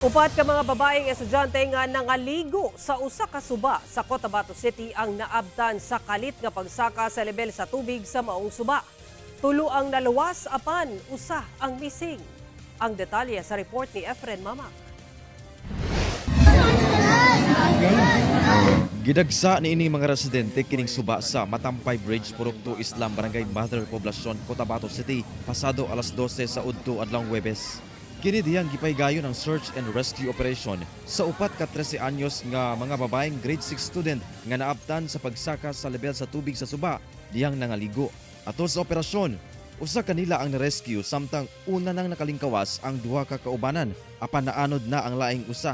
Upat ka mga babaeng estudyante nga nangaligo sa usa ka suba sa Cotabato City ang naabtan sa kalit nga pagsaka sa level sa tubig sa maong suba. Tulo ang naluwas apan usa ang missing. Ang detalye sa report ni Efren Mamak. Gidagsa ni ini mga residente kining suba sa Matampay Bridge, Purokto, Islam, Barangay Mother Poblacion, Cotabato City, pasado alas 12 sa Udto adlong Webes. Kini diyang gipaygayon ang search and rescue operation sa upat ka 13 anyos nga mga babaeng grade 6 student nga naabtan sa pagsaka sa level sa tubig sa suba diyang nangaligo. Ato sa operasyon, usa kanila ang na-rescue samtang una nang nakalingkawas ang duha ka kaubanan apan naanod na ang laing usa.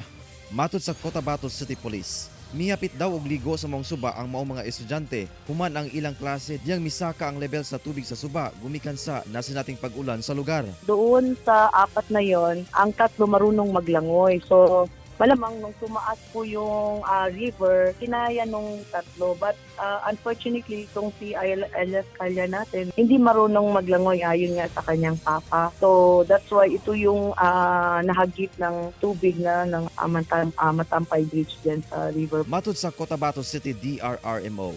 Matod sa Cotabato City Police, Miyapit daw og ligo sa mong suba ang maong mga estudyante. Human ang ilang klase diyang misaka ang level sa tubig sa suba gumikan sa nasinating pag-ulan sa lugar. doon sa apat na yon, ang tatlo marunong maglangoy. So, malamang nung tumaas po yung ah, river, kinaya nung tatlo. But ah, unfortunately, itong si Elias Calya natin, hindi marunong maglangoy ayon nga sa kanyang papa. So, that's why ito yung ah, nahagip ng tubig na ng ah, Matam- ah, Matampay Bridge din sa river. Matod sa Cotabato City DRRMO,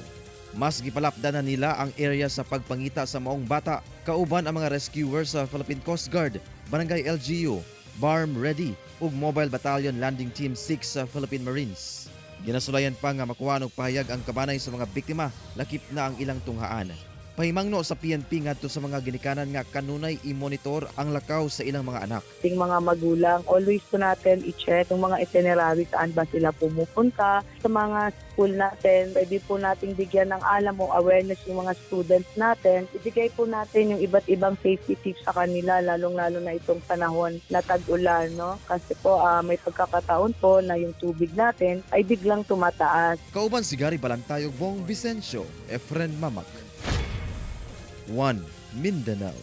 mas gipalapdan na nila ang area sa pagpangita sa maong bata kauban ang mga rescuers sa Philippine Coast Guard, Barangay LGU, BARM Ready ug Mobile Battalion Landing Team 6 sa Philippine Marines. Ginasulayan pa nga makuha og pahayag ang kabanay sa mga biktima, lakip na ang ilang tunghaan. Pahimangno sa PNP ngadto sa mga ginikanan nga kanunay i-monitor ang lakaw sa ilang mga anak. ating mga magulang, always po natin i-check yung mga itinerary saan ba sila pumupunta. Sa mga school natin, pwede po nating bigyan ng alam o awareness yung mga students natin. Ibigay po natin yung iba't ibang safety tips sa kanila, lalong-lalo na itong panahon na tag-ulan. No? Kasi po ah, may pagkakataon po na yung tubig natin ay biglang tumataas. Kauban si Gary Balantayog Bong Vicencio, Efren Mamak. 1. Mindanao